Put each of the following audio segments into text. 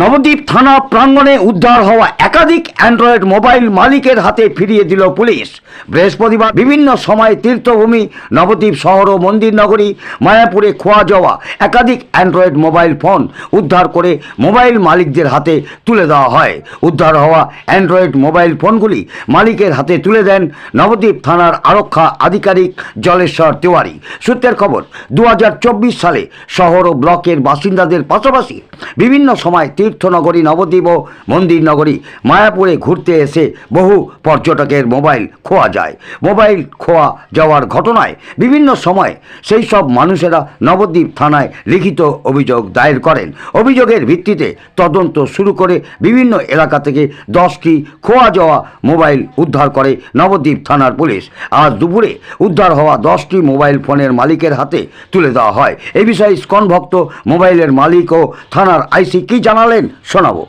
নবদ্বীপ থানা প্রাঙ্গণে উদ্ধার হওয়া একাধিক অ্যান্ড্রয়েড মোবাইল মালিকের হাতে ফিরিয়ে দিল পুলিশ। বৃহস্পতিবার বিভিন্ন সময় তীর্থভূমি, নবদ্বীপ শহর ও মন্দির নগরী মায়াপুরে খোয়া যাওয়া একাধিক অ্যান্ড্রয়েড মোবাইল ফোন উদ্ধার করে মোবাইল মালিকদের হাতে তুলে দেওয়া হয়। উদ্ধার হওয়া অ্যান্ড্রয়েড মোবাইল ফোনগুলি মালিকের হাতে তুলে দেন নবদ্বীপ থানার আরক্ষা আধিকারিক জলেশ্বর তিওয়ারি। সূত্রের খবর দু হাজার চব্বিশ সালে শহর ও ব্লকের বাসিন্দাদের পাশাপাশি বিভিন্ন সময় তীর্থনগরী, নবদ্বীপ মন্দির নগরী মায়াপুরে ঘুরতে এসে বহু পর্যটকের মোবাইল খোয়া যায়। মোবাইল খোয়া যাওয়ার ঘটনায় বিভিন্ন সময় সেই সব মানুষেরা নবদ্বীপ থানায় লিখিত অভিযোগ দায়ের করেন। অভিযোগের ভিত্তিতে তদন্ত শুরু করে বিভিন্ন এলাকা থেকে দশটি খোয়া যাওয়া মোবাইল উদ্ধার করে নবদ্বীপ থানার পুলিশ। আজ দুপুরে উদ্ধার হওয়া দশটি মোবাইল ফোনের মালিকের হাতে তুলে দেওয়া হয়। এ বিষয়ে স্কন ভক্ত মোবাইলের মালিক ও থানার আইসি কি জানালেন শোনাবো।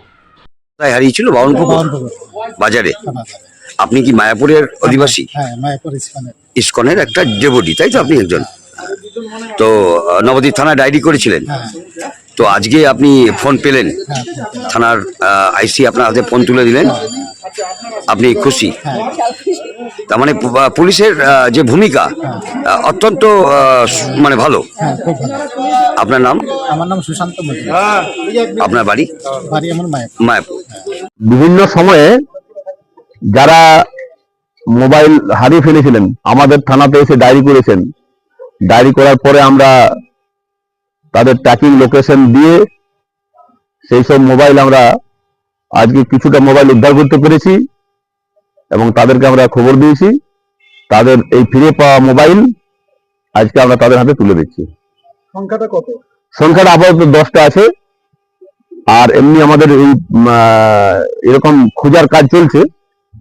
কোথায় হারিয়েছিল? বাউনপুকুর বাজারে? আপনি কি মায়াপুরের অধিবাসী? হ্যাঁ ইস্কনের। ইস্কনের একটা জেবডি তাই তো আপনি একজন? তো নবদ্বীপ থানায় ডায়েরি করেছিলেন। হ্যাঁ। তো আজকে আপনি ফোন পেলেন। হ্যাঁ থানার আইসি আপনার হাতে ফোন তুলে দিলেন। আপনি খুশি? তার মানে পুলিশের যে ভূমিকা অত্যন্ত আহ, মানে ভালো। আপনার নাম? আমার নাম সুশান্ত আপনার বাড়ি? বাড়ি আমার মায়াপুর। মায়াপুর। বিভিন্ন সময়ে যারা মোবাইল হারিয়ে ফেলেছিলেন আমাদের থানাতে এসে ডায়েরি করেছেন। ডায়েরি করার পরে আমরা তাদের ট্র্যাকিং লোকেশন দিয়ে সেই সব মোবাইল আমরা আজকে কিছুটা মোবাইল উদ্ধার করতে পেরেছি এবং তাদেরকে আমরা খবর দিয়েছি। তাদের এই ফিরে পাওয়া মোবাইল আজকে আমরা তাদের হাতে তুলে দিচ্ছি। সংখ্যাটা কত? সংখ্যাটা আপাতত দশটা আছে। আর এমনি আমাদের এই এরকম খোঁজার কাজ চলছে।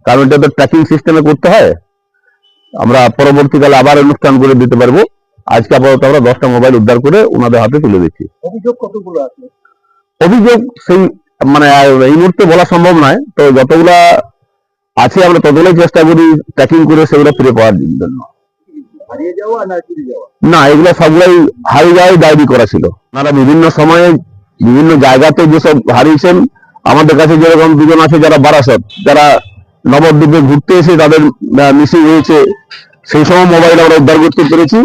কারণ এটা তো ট্র্যাকিং সিস্টেমে করতে হয়। আমরা পরবর্তীকালে আবার অনুষ্ঠান করে দিতে পারব। আজকে আপাতত আমরা দশটা মোবাইল উদ্ধার করে ওনাদের হাতে তুলে দিচ্ছি। অভিযোগ কতগুলো আছে? অভিযোগ সেই মানে এই মুহূর্তে বলা সম্ভব নয়। তো যতগুলা আছে আমরা ততগুলোই চেষ্টা করি ট্র্যাকিং করে সেগুলো ফিরে পাওয়ার জন্য। না এগুলো সবগুলাই হারিয়ে ডায়েরি করা ছিল। আপনারা বিভিন্ন সময়ে বিভিন্ন জায়গাতে যেসব হারিয়েছেন আমাদের কাছে যেরকম দুজন আছে যারা বারাসত যারা নবদ্বীপে ঘুরতে এসে তাদের মিসিং হয়েছে সেই সময় মোবাইল আমরা উদ্ধার করতে পেরেছি।